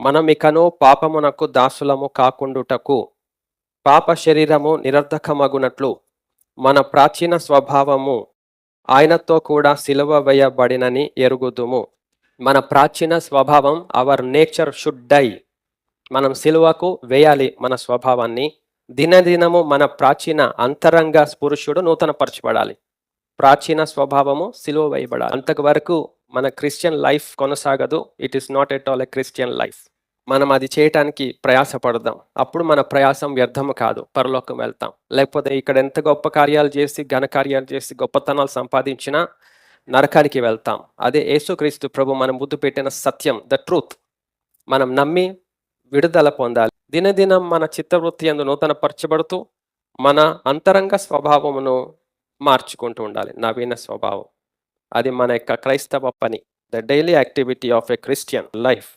మనమికను పాపమునకు దాసులము కాకుండుటకు పాప శరీరము నిరర్ధకమగునట్లు మన ప్రాచీన స్వభావము ఆయనతో కూడా సిలువ వేయబడినని ఎరుగుదుము. మన ప్రాచీన స్వభావం అవర్ నేచర్ షుడ్ డై మనం సిలువకు వేయాలి మన స్వభావాన్ని. దినదినము మన ప్రాచీన అంతరంగ పురుషుడు నూతనపరచబడాలి. ప్రాచీన స్వభావము సిలువ వేయబడాలి. అంతవరకు మన Christian life కొనసాగదు. It is not at all a Christian life మనం అది చేయటానికి ప్రయాసపడదాం. అప్పుడు మన ప్రయాసం వ్యర్థము కాదు. పరలోకం వెళ్తాం. లేకపోతే ఇక్కడ ఎంత గొప్ప కార్యాలు చేసి ఘన కార్యాలు చేసి గొప్పతనాలు సంపాదించినా నరకానికి వెళ్తాం. అదే యేసుక్రీస్తు ప్రభు మనం ముద్దు పెట్టిన సత్యం ద ట్రూత్ మనం నమ్మి విడుదల పొందాలి. దినదినం మన చిత్తవృత్తి అందు నూతన పరచబడుతూ మన అంతరంగ స్వభావమును మార్చుకుంటూ ఉండాలి. నవీన స్వభావం. అది మన యొక్క క్రైస్తవ పని. The daily activity of a Christian life